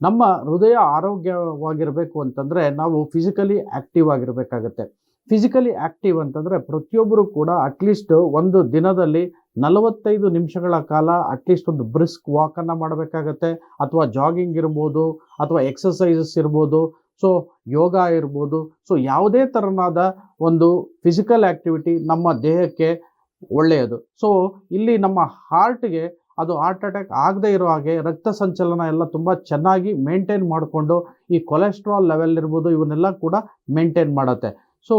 ನಮ್ಮ ಹೃದಯ ಆರೋಗ್ಯವಾಗಿರಬೇಕು ಅಂತಂದರೆ ನಾವು ಫಿಸಿಕಲಿ ಆ್ಯಕ್ಟಿವ್ ಆಗಿರಬೇಕಾಗತ್ತೆ. ಫಿಸಿಕಲಿ ಆ್ಯಕ್ಟಿವ್ ಅಂತಂದರೆ ಪ್ರತಿಯೊಬ್ಬರು ಕೂಡ ಅಟ್ಲೀಸ್ಟ್ ಒಂದು ದಿನದಲ್ಲಿ ನಲವತ್ತೈದು ನಿಮಿಷಗಳ ಕಾಲ ಅಟ್ಲೀಸ್ಟ್ ಒಂದು ಬ್ರಿಸ್ಕ್ ವಾಕನ್ನು ಮಾಡಬೇಕಾಗತ್ತೆ. ಅಥವಾ ಜಾಗಿಂಗ್ ಇರ್ಬೋದು, ಅಥವಾ ಎಕ್ಸಸೈಸಸ್ ಇರ್ಬೋದು. ಸೊ ಯೋಗ ಇರ್ಬೋದು. ಸೊ ಯಾವುದೇ ಥರನಾದ ಒಂದು ಫಿಸಿಕಲ್ ಆ್ಯಕ್ಟಿವಿಟಿ ನಮ್ಮ ದೇಹಕ್ಕೆ ಒಳ್ಳೆಯದು. ಸೊ ಇಲ್ಲಿ ನಮ್ಮ ಹಾರ್ಟ್ಗೆ ಅದು ಹಾರ್ಟ್ ಅಟ್ಯಾಕ್ ಆಗದೇ ಇರೋ ಹಾಗೆ ರಕ್ತ ಸಂಚಲನ ಎಲ್ಲ ತುಂಬ ಚೆನ್ನಾಗಿ ಮೇಂಟೈನ್ ಮಾಡಿಕೊಂಡು ಈ ಕೊಲೆಸ್ಟ್ರಾಲ್ ಲೆವೆಲ್ ಇರ್ಬೋದು ಇವನ್ನೆಲ್ಲ ಕೂಡ ಮೇಂಟೈನ್ ಮಾಡುತ್ತೆ. ಸೊ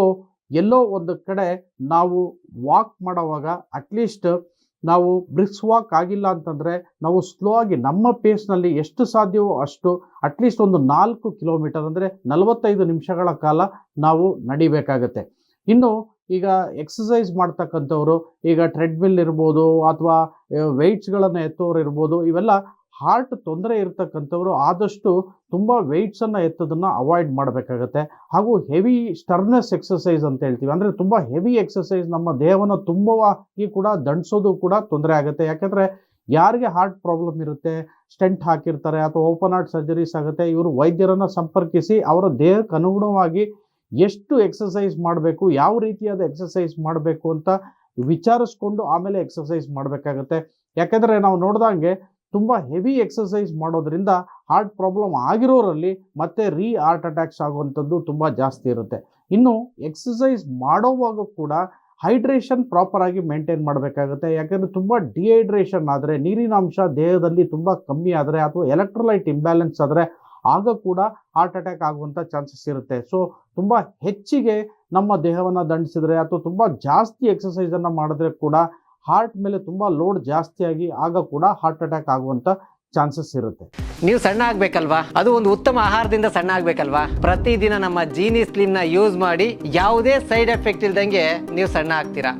ಎಲ್ಲೋ ಒಂದು ಕಡೆ ನಾವು ವಾಕ್ ಮಾಡೋವಾಗ ಅಟ್ಲೀಸ್ಟ್ ನಾವು ಬ್ರಿಕ್ಸ್ ವಾಕ್ ಆಗಿಲ್ಲ ಅಂತಂದರೆ ನಾವು ಸ್ಲೋ ಆಗಿ ನಮ್ಮ ಪೇಸ್ನಲ್ಲಿ ಎಷ್ಟು ಸಾಧ್ಯವೋ ಅಷ್ಟು ಅಟ್ಲೀಸ್ಟ್ ಒಂದು ನಾಲ್ಕು ಕಿಲೋಮೀಟರ್ ಅಂದರೆ ನಲವತ್ತೈದು ನಿಮಿಷಗಳ ಕಾಲ ನಾವು ನಡಿಬೇಕಾಗತ್ತೆ. ಇನ್ನು ಈಗ ಎಕ್ಸಸೈಸ್ ಮಾಡ್ತಕ್ಕಂಥವ್ರು, ಈಗ ಟ್ರೆಡ್ಮಿಲ್ ಇರ್ಬೋದು ಅಥವಾ ವೆಯ್ಟ್ಸ್ಗಳನ್ನು ಎತ್ತೋರು ಇರ್ಬೋದು, ಇವೆಲ್ಲ ಹಾರ್ಟ್ ತೊಂದರೆ ಇರ್ತಕ್ಕಂಥವ್ರು ಆದಷ್ಟು ತುಂಬ ವೆಯ್ಟ್ಸನ್ನು ಎತ್ತೋದನ್ನು ಅವಾಯ್ಡ್ ಮಾಡಬೇಕಾಗತ್ತೆ. ಹಾಗೂ ಹೆವಿ ಸ್ಟರ್ನೆಸ್ ಎಕ್ಸಸೈಸ್ ಅಂತ ಹೇಳ್ತೀವಿ. ಅಂದರೆ ತುಂಬ ಹೆವಿ ಎಕ್ಸಸೈಸ್ ನಮ್ಮ ದೇಹವನ್ನು ತುಂಬವಾಗಿ ಕೂಡ ದಂಡಿಸೋದು ಕೂಡ ತೊಂದರೆ ಆಗುತ್ತೆ. ಯಾಕೆಂದರೆ ಯಾರಿಗೆ ಹಾರ್ಟ್ ಪ್ರಾಬ್ಲಮ್ ಇರುತ್ತೆ ಸ್ಟೆಂಟ್ ಹಾಕಿರ್ತಾರೆ ಅಥವಾ ಓಪನ್ ಹಾರ್ಟ್ ಸರ್ಜರೀಸ್ ಆಗುತ್ತೆ, ಇವರು ವೈದ್ಯರನ್ನು ಸಂಪರ್ಕಿಸಿ ಅವರ ದೇಹಕ್ಕೆ ಅನುಗುಣವಾಗಿ ಎಷ್ಟು ಎಕ್ಸಸೈಸ್ ಮಾಡಬೇಕು, ಯಾವ ರೀತಿಯಾದ ಎಕ್ಸಸೈಸ್ ಮಾಡಬೇಕು ಅಂತ ವಿಚಾರಿಸ್ಕೊಂಡು ಆಮೇಲೆ ಎಕ್ಸಸೈಸ್ ಮಾಡಬೇಕಾಗತ್ತೆ. ಯಾಕೆಂದರೆ ನಾವು ನೋಡ್ದಂಗೆ ತುಂಬ ಹೆವಿ ಎಕ್ಸಸೈಸ್ ಮಾಡೋದ್ರಿಂದ ಹಾರ್ಟ್ ಪ್ರಾಬ್ಲಮ್ ಆಗಿರೋರಲ್ಲಿ ಮತ್ತೆ ರೀ ಹಾರ್ಟ್ ಅಟ್ಯಾಕ್ಸ್ ಆಗುವಂಥದ್ದು ತುಂಬ ಜಾಸ್ತಿ ಇರುತ್ತೆ. ಇನ್ನು ಎಕ್ಸಸೈಸ್ ಮಾಡೋವಾಗ ಕೂಡ ಹೈಡ್ರೇಷನ್ ಪ್ರಾಪರಾಗಿ ಮೇಂಟೈನ್ ಮಾಡಬೇಕಾಗುತ್ತೆ. ಯಾಕೆಂದರೆ ತುಂಬ ಡಿಹೈಡ್ರೇಷನ್ ಆದರೆ ನೀರಿನ ಅಂಶ ದೇಹದಲ್ಲಿ ತುಂಬ ಕಮ್ಮಿ ಆದರೆ ಅಥವಾ ಎಲೆಕ್ಟ್ರೋಲೈಟ್ ಇಂಬ್ಯಾಲೆನ್ಸ್ ಆದರೆ ಆಗ ಕೂಡ ಹಾರ್ಟ್ ಅಟ್ಯಾಕ್ ಆಗುವಂಥ ಚಾನ್ಸಸ್ ಇರುತ್ತೆ. ಸೊ ತುಂಬ ಹೆಚ್ಚಿಗೆ ನಮ್ಮ ದೇಹವನ್ನು ದಂಡಿಸಿದರೆ ಅಥವಾ ತುಂಬ ಜಾಸ್ತಿ ಎಕ್ಸಸೈಸನ್ನು ಮಾಡಿದ್ರೆ ಕೂಡ ಹಾರ್ಟ್ ಮೇಲೆ ತುಂಬ ಲೋಡ್ ಜಾಸ್ತಿಯಾಗಿ ಆಗ ಕೂಡ ಹಾರ್ಟ್ ಅಟ್ಯಾಕ್ ಆಗುವಂಥ ಚಾನ್ಸಸ್ ಇರುತ್ತೆ. ನೀವು ಸಣ್ಣ ಆಗ್ಬೇಕಲ್ವಾ? ಅದು ಒಂದು ಉತ್ತಮ ಆಹಾರದಿಂದ ಸಣ್ಣ ಆಗ್ಬೇಕಲ್ವಾ? ಪ್ರತಿದಿನ ನಮ್ಮ ಜೀನಿ ಸ್ಲಿಮ್ನ ಯೂಸ್ ಮಾಡಿ ಯಾವುದೇ ಸೈಡ್ ಎಫೆಕ್ಟ್ ಇಲ್ದಂಗೆ ನೀವು ಸಣ್ಣ ಆಗ್ತೀರಾ?